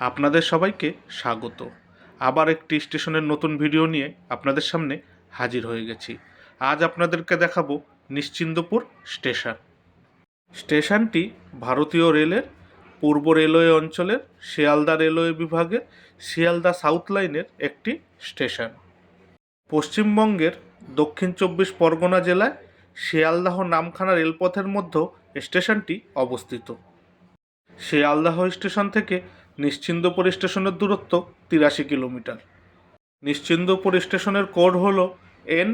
আপনাদের সবাইকে স্বাগত। আবার একটি স্টেশনের নতুন ভিডিও নিয়ে আপনাদের সামনে হাজির হয়ে গেছি। আজ আপনাদেরকে দেখাবো নিশ্চিন্দপুর স্টেশন। স্টেশনটি ভারতীয় রেলের পূর্ব রেলওয়ে অঞ্চলের শিয়ালদা রেলওয়ে বিভাগের শিয়ালদা সাউথ লাইনের একটি স্টেশন। পশ্চিমবঙ্গের দক্ষিণ চব্বিশ পরগনা জেলায় শিয়ালদাহ নামখানা রেলপথের মধ্যেও স্টেশনটি অবস্থিত। শিয়ালদাহ স্টেশন থেকে নিশ্চিন্দপুর স্টেশনের দূরত্ব তিরাশি কিলোমিটার। নিশ্চিন্দপুর স্টেশনের কোড হল এন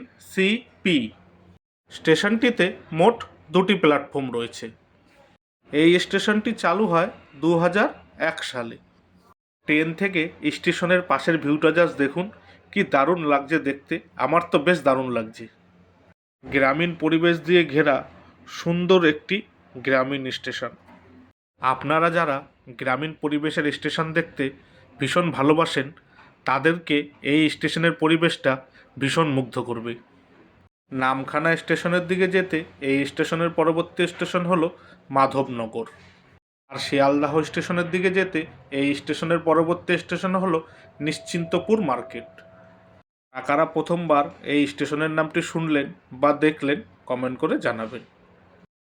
পি। স্টেশনটিতে মোট দুটি প্ল্যাটফর্ম রয়েছে। এই স্টেশনটি চালু হয় দু এক সালে। ট্রেন থেকে স্টেশনের পাশের ভিউটা জাস্ট দেখুন, কি দারুণ লাগছে দেখতে। আমার তো বেশ দারুণ লাগছে। গ্রামীণ পরিবেশ দিয়ে ঘেরা সুন্দর একটি গ্রামীণ স্টেশন। আপনারা যারা গ্রামীণ পরিবেশের স্টেশন দেখতে ভীষণ ভালোবাসেন, তাদেরকে এই স্টেশনের পরিবেশটা ভীষণ মুগ্ধ করবে। নামখানা স্টেশনের দিকে যেতে এই স্টেশনের পরবর্তী স্টেশন হলো মাধবনগর। আর শিয়ালদাহ স্টেশনের দিকে যেতে এই স্টেশনের পরবর্তী স্টেশন হলো নিশ্চিন্তপুর মার্কেট। কারা প্রথমবার এই স্টেশনের নামটি শুনলেন বা দেখলেন, কমেন্ট করে জানাবেন।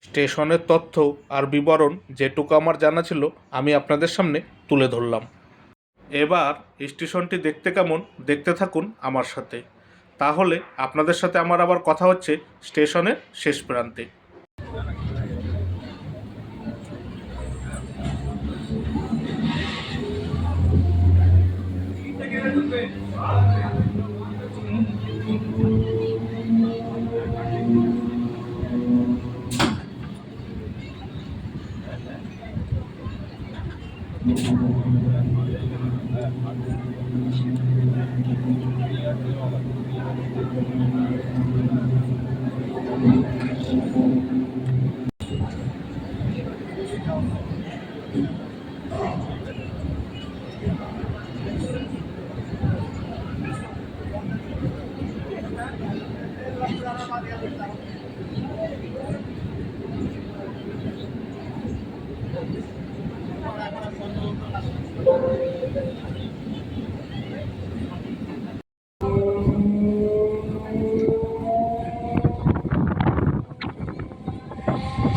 স্টেশনের তথ্য আর বিবরণ যেটুকু আমার জানা ছিল, আমি আপনাদের সামনে তুলে ধরলাম। এবার স্টেশনটি দেখতে কেমন দেখতে থাকুন আমার সাথে। তাহলে আপনাদের সাথে আমার আবার কথা হচ্ছে স্টেশনের শেষ প্রান্তে। Thank you.